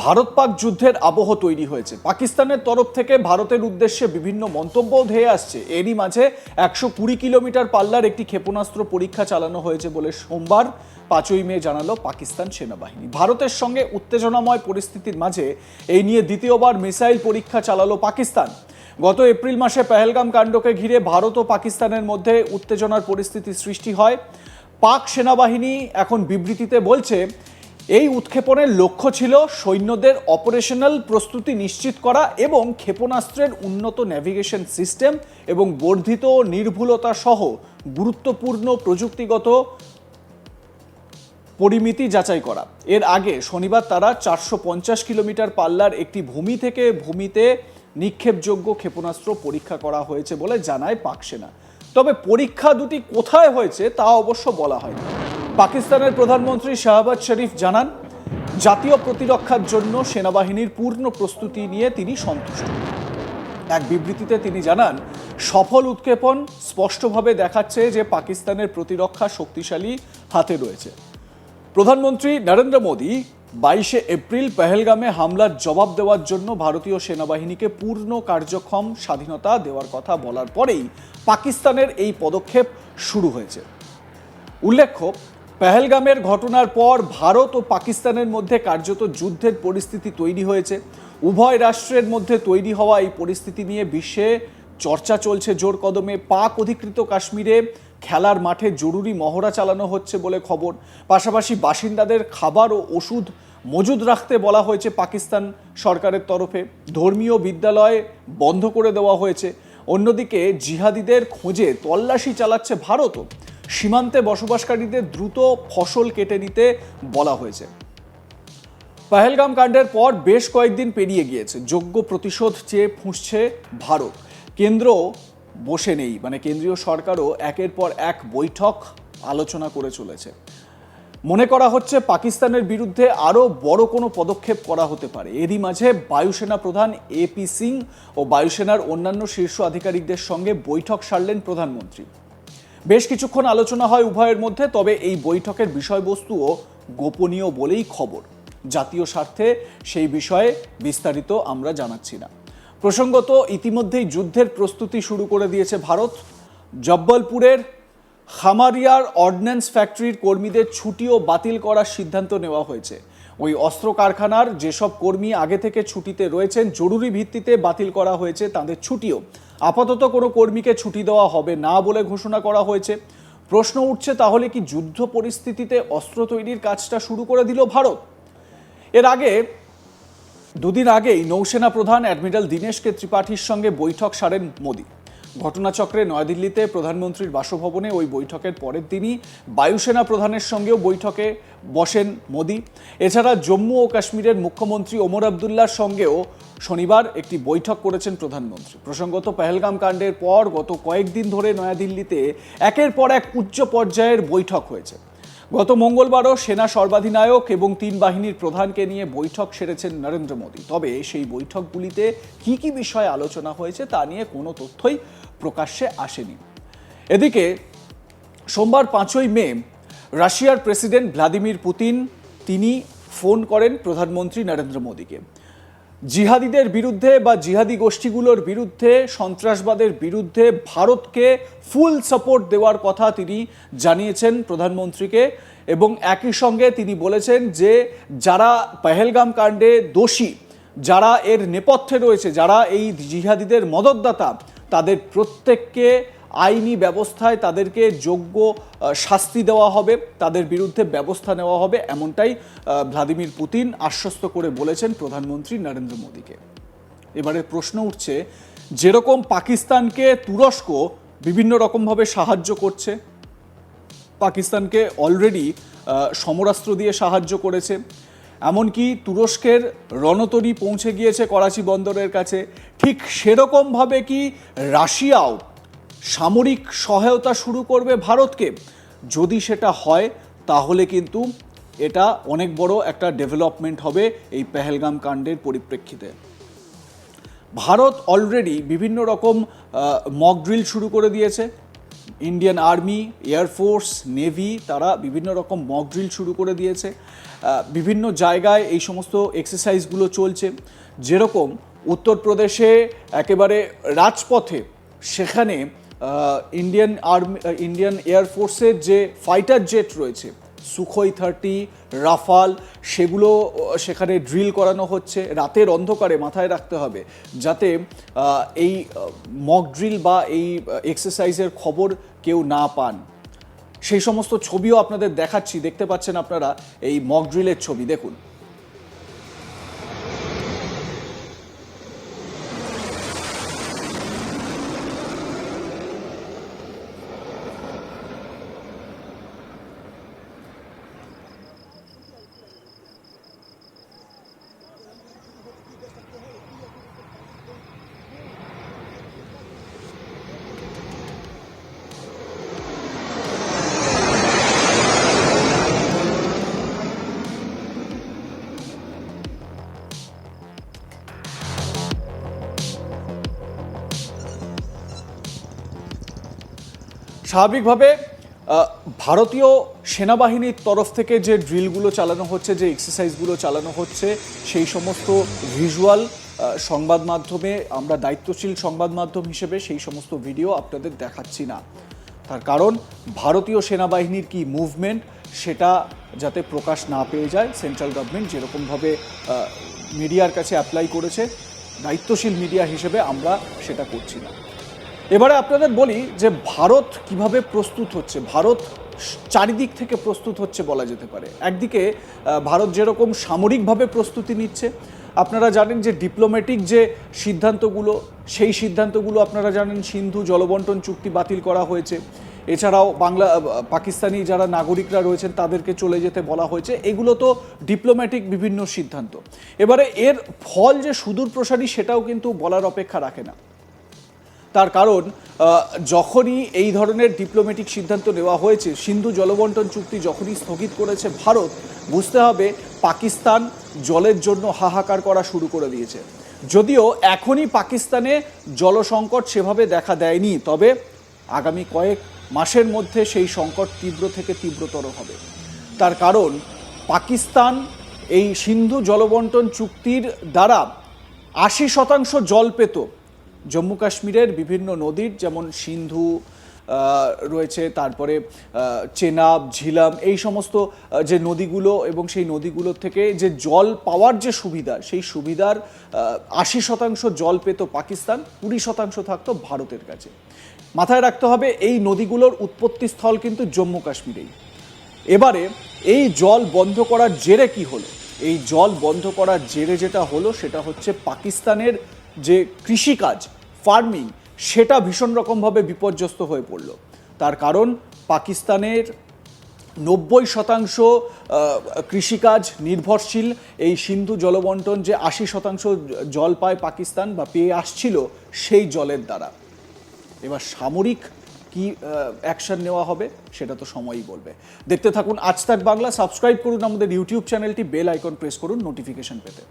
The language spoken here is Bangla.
ভারত পাক যুদ্ধের আবহ তৈরি হয়েছে। পাকিস্তানের তরফ থেকে ভারতের উদ্দেশ্যে বিভিন্ন মন্তব্যও ধেয়ে আসছে। এরই মাঝে একশো কুড়ি কিলোমিটার পাল্লার একটি ক্ষেপণাস্ত্র পরীক্ষা চালানো হয়েছে বলে সোমবার পাঁচই মে জানালো পাকিস্তান সেনাবাহিনী। ভারতের সঙ্গে উত্তেজনাময় পরিস্থিতির মাঝে এই নিয়ে দ্বিতীয়বার মিসাইল পরীক্ষা চালালো পাকিস্তান। গত এপ্রিল মাসে পেহেলগাম কাণ্ডকে ঘিরে ভারত ও পাকিস্তানের মধ্যে উত্তেজনার পরিস্থিতি সৃষ্টি হয়। পাক সেনাবাহিনী এখন বিবৃতিতে বলছে এই উৎক্ষেপণের লক্ষ্য ছিল সৈন্যদের অপারেশনাল প্রস্তুতি নিশ্চিত করা এবং ক্ষেপণাস্ত্রের উন্নত ন্যাভিগেশন সিস্টেম এবং বর্ধিত নির্ভুলতা সহ গুরুত্বপূর্ণ প্রযুক্তিগত পরিমিতি যাচাই করা। এর আগে শনিবার তারা চারশো পঞ্চাশ কিলোমিটার পাল্লার একটি ভূমি থেকে ভূমিতে নিক্ষেপযোগ্য ক্ষেপণাস্ত্র পরীক্ষা করা হয়েছে বলে জানায় পাক সেনা। তবে পরীক্ষা দুটি কোথায় হয়েছে তা অবশ্য বলা হয়নি। পাকিস্তানের প্রধানমন্ত্রী শাহবাজ শরীফ জানান, জাতীয় প্রতিরক্ষার জন্য সেনাবাহিনীর পূর্ণ প্রস্তুতি নিয়ে তিনি সন্তুষ্ট। এক বিবৃতিতে তিনি জানান, সফল উৎক্ষেপণ স্পষ্টভাবে দেখাচ্ছে যে পাকিস্তানের প্রতিরক্ষা শক্তিশালী হাতে রয়েছে। প্রধানমন্ত্রী নরেন্দ্র মোদী বাইশে এপ্রিল পেহেলগামে হামলার জবাব দেওয়ার জন্য ভারতীয় সেনাবাহিনীকে পূর্ণ কার্যক্ষম স্বাধীনতা দেওয়ার কথা বলার পরেই পাকিস্তানের এই পদক্ষেপ শুরু হয়েছে। উল্লেখ্য পেহেলগামের ঘটনার পর ভারত ও পাকিস্তানের মধ্যে কার্যত যুদ্ধের পরিস্থিতি তৈরি হয়েছে। উভয় রাষ্ট্রের মধ্যে তৈরি হওয়া এই পরিস্থিতি নিয়ে বিশ্বে চর্চা চলছে জোর কদমে। পাক অধিকৃত কাশ্মীরে খেলার মাঠে জরুরি মহড়া চালানো হচ্ছে বলে খবর। পাশাপাশি বাসিন্দাদের খাবার ও ওষুধ মজুদ রাখতে বলা হয়েছে পাকিস্তান সরকারের তরফে। ধর্মীয় বিদ্যালয় বন্ধ করে দেওয়া হয়েছে। অন্যদিকে জিহাদিদের খোঁজে তল্লাশি চালাচ্ছে ভারতও। সীমান্তে বসবাসকারীদের দ্রুত ফসল কেটে নিতে বলা হয়েছে। পাহেলগাম কাণ্ডের পর বেশ কয়েকদিন পেরিয়ে গিয়েছে। যোগ্য প্রতিশোধ চেয়ে ফুঁসছে ভারত। কেন্দ্র বসে নেই মানে কেন্দ্রীয় সরকারও একের পর এক বৈঠক আলোচনা করে চলেছে। মনে করা হচ্ছে পাকিস্তানের বিরুদ্ধে আরও বড় কোনো পদক্ষেপ করা হতে পারে। এরই মাঝে বায়ুসেনা প্রধান এপি সিং ও বায়ুসেনার অন্যান্য শীর্ষ আধিকারিকদের সঙ্গে বৈঠক সারলেন প্রধানমন্ত্রী। বেশ কিছুক্ষণ আলোচনা হয় উভয়ের মধ্যে, তবে এই বৈঠকের বিষয়বস্তুও গোপনীয় বলেই খবর। জাতীয় স্বার্থে সেই বিষয়ে বিস্তারিত আমরা জানাচ্ছি না। প্রসঙ্গত, ইতিমধ্যেই যুদ্ধের প্রস্তুতি শুরু করে দিয়েছে ভারত। জব্বলপুরের খামারিয়ার অর্ডিন্যান্স ফ্যাক্টরির কর্মীদের ছুটিও বাতিল করার সিদ্ধান্ত নেওয়া হয়েছে। ওই অস্ত্র কারখানার যেসব কর্মী আগে থেকে ছুটিতে রয়েছেন, জরুরি ভিত্তিতে বাতিল করা হয়েছে, তাদের ছুটিও আপাতত কোনো কর্মীকে ছুটি দেওয়া হবে না বলে ঘোষণা করা হয়েছে। প্রশ্ন উঠছে, তাহলে কি যুদ্ধ পরিস্থিতিতে অস্ত্র তৈরির কাজটা শুরু করে দিল ভারত? এর আগে, দুদিন আগেই নৌসেনা প্রধান অ্যাডমিরাল দীনেশকে ত্রিপাঠীর সঙ্গে বৈঠক সারেন মোদী। ঘটনাচক্রে নয়াদিল্লিতে প্রধানমন্ত্রীর বাসভবনে ওই বৈঠকের পরের দিনই বায়ুসেনা প্রধানের সঙ্গেও বৈঠকে বসেন মোদী। এছাড়া জম্মু ও কাশ্মীরের মুখ্যমন্ত্রী ওমর আবদুল্লার সঙ্গেও শনিবার একটি বৈঠক করেছেন প্রধানমন্ত্রী। প্রসঙ্গত পেহেলগাম কাণ্ডের পর গত কয়েকদিন ধরে নয়াদিল্লিতে একের পর এক উচ্চ পর্যায়ের বৈঠক হয়েছে। গত মঙ্গলবারও সেনা সর্বাধিনায়ক এবং তিন বাহিনীর প্রধানকে নিয়ে বৈঠক সেরেছেন নরেন্দ্র মোদী। তবে সেই বৈঠকগুলিতে কি কি বিষয়ে আলোচনা হয়েছে তা নিয়ে কোনো তথ্যই প্রকাশ্যে আসেনি। এদিকে সোমবার পাঁচই মে রাশিয়ার প্রেসিডেন্ট ভ্লাদিমির পুতিন তিনি ফোন করেন প্রধানমন্ত্রী নরেন্দ্র মোদীকে। জিহাদিদের বিরুদ্ধে বা জিহাদি গোষ্ঠীগুলোর বিরুদ্ধে, সন্ত্রাসবাদের বিরুদ্ধে ভারতকে ফুল সাপোর্ট দেওয়ার কথা তিনি জানিয়েছেন প্রধানমন্ত্রীকে এবং একই সঙ্গে তিনি বলেছেন যে যারা পেহেলগাম কাণ্ডে দোষী, যারা এর নেপথ্যে রয়েছে, যারা এই জিহাদিদের মদতদাতা, তাদের প্রত্যেককে আইনি ব্যবস্থায় তাদেরকে যোগ্য শাস্তি দেওয়া হবে, তাদের বিরুদ্ধে ব্যবস্থা নেওয়া হবে এমনটাই ভ্লাদিমির পুতিন আশ্বস্ত করে বলেছেন প্রধানমন্ত্রী নরেন্দ্র মোদীকে। এবারে প্রশ্ন উঠছে, যেরকম পাকিস্তানকে তুরস্ক বিভিন্ন রকমভাবে সাহায্য করছে, পাকিস্তানকে অলরেডি সমরাস্ত্র দিয়ে সাহায্য করেছে, এমনকি তুরস্কের রণতরী পৌঁছে গিয়েছে করাচি বন্দরের কাছে, ঠিক সেরকমভাবে কি রাশিয়াও সামরিক সহায়তা শুরু করবে ভারতকে। যদি সেটা হয়, তাহলে কিন্তু এটা অনেক বড় একটা ডেভেলপমেন্ট হবে এই পেহেলগাম কাণ্ডের পরিপ্রেক্ষিতে। ভারত অলরেডি বিভিন্ন রকম মক ড্রিল শুরু করে দিয়েছে। ইন্ডিয়ান আর্মি এয়ারফোর্স নেভি তারা বিভিন্ন রকম মক ড্রিল শুরু করে দিয়েছে। বিভিন্ন জায়গায় এই সমস্ত এক্সারসাইজগুলো চলছে। যেরকম উত্তরপ্রদেশে একেবারে রাজপথে সেখানে ইন্ডিয়ান আর্মি ইন্ডিয়ান এয়ারফোর্সের যে ফাইটার জেট রয়েছে সুখোই থার্টি রাফাল সেগুলো সেখানে ড্রিল করানো হচ্ছে। রাতের অন্ধকারে মাথায় রাখতে হবে যাতে এই মক ড্রিল বা এই এক্সারসাইজের খবর কেউ না পান। সেই সমস্ত ছবিও আপনাদের দেখাচ্ছি। দেখতে পাচ্ছেন আপনারা এই মক ড্রিলের ছবি। দেখুন। স্বাভাবিকভাবে ভারতীয় সেনাবাহিনীর তরফ থেকে যে ড্রিলগুলো চালানো হচ্ছে, যে এক্সারসাইজগুলো চালানো হচ্ছে, সেই সমস্ত ভিজুয়াল সংবাদ মাধ্যমে, আমরা দায়িত্বশীল সংবাদ মাধ্যম হিসেবে সেই সমস্ত ভিডিও আপনাদের দেখাচ্ছি না। তার কারণ, ভারতীয় সেনাবাহিনীর কি মুভমেন্ট সেটা যাতে প্রকাশ না পেয়ে যায় সেন্ট্রাল গভর্নমেন্ট যেরকমভাবে মিডিয়ার কাছে অ্যাপ্লাই করেছে, দায়িত্বশীল মিডিয়া হিসেবে আমরা সেটা করছি না। এবারে আপনাদের বলি যে ভারত কীভাবে প্রস্তুত হচ্ছে, ভারত চারিদিক থেকে প্রস্তুত হচ্ছে বলা যেতে পারে। একদিকে ভারত যেরকম সামরিকভাবে প্রস্তুতি নিচ্ছে, আপনারা জানেন যে ডিপ্লোম্যাটিক যে সিদ্ধান্তগুলো, সেই সিদ্ধান্তগুলো আপনারা জানেন সিন্ধু জলবন্টন চুক্তি বাতিল করা হয়েছে। এছাড়াও বাংলা পাকিস্তানি যারা নাগরিকরা রয়েছেন তাদেরকে চলে যেতে বলা হয়েছে। এগুলো তো ডিপ্লোম্যাটিক বিভিন্ন সিদ্ধান্ত। এবারে এর ফল যে সুদূর প্রসারী সেটাও কিন্তু বলার অপেক্ষা রাখে না। তার কারণ যখনই এই ধরনের ডিপ্লোম্যাটিক সিদ্ধান্ত নেওয়া হয়েছে, সিন্ধু জলবন্টন চুক্তি যখনই স্থগিত করেছে ভারত, বুঝতে হবে পাকিস্তান জলের জন্য হাহাকার করা শুরু করে দিয়েছে। যদিও এখনই পাকিস্তানে জলসংকট সেভাবে দেখা দেয়নি, তবে আগামী কয়েক মাসের মধ্যে সেই সংকট তীব্র থেকে তীব্রতর হবে। তার কারণ, পাকিস্তান এই সিন্ধু জলবন্টন চুক্তির দ্বারা আশি শতাংশ জল পেত। জম্মু কাশ্মীরের বিভিন্ন নদীর, যেমন সিন্ধু রয়েছে, তারপরে চেনাব, ঝিলাম, এই সমস্ত যে নদীগুলো এবং সেই নদীগুলোর থেকে যে জল পাওয়ার যে সুবিধা, সেই সুবিধার আশি শতাংশ জল পেত পাকিস্তান, কুড়ি শতাংশ থাকতো ভারতের কাছে। মাথায় রাখতে হবে, এই নদীগুলোর উৎপত্তি স্থল কিন্তু জম্মু কাশ্মীরেই। এবারে, এই জল বন্ধ করার জেরে কি হলো? এই জল বন্ধ করার জেরে যেটা হলো, সেটা হচ্ছে পাকিস্তানের যে কৃষিকাজ ফার্মিং সেটা ভীষণ রকমভাবে বিপর্যস্ত হয়ে পড়ল। তার কারণ পাকিস্তানের নব্বই শতাংশ কৃষিকাজ নির্ভরশীল। এই সিন্ধু জলবন্টন যে আশি শতাংশ জল পায় পাকিস্তান বা পেয়ে আসছিল, সেই জলের দ্বারা। এবার সামরিক কি অ্যাকশন নেওয়া হবে, সেটা তো সময়ই বলবে। দেখতে থাকুন আজ তাক বাংলা। সাবস্ক্রাইব করুন আমাদের ইউটিউব চ্যানেলটি বেল আইকন প্রেস করুন নোটিফিকেশন পেতে।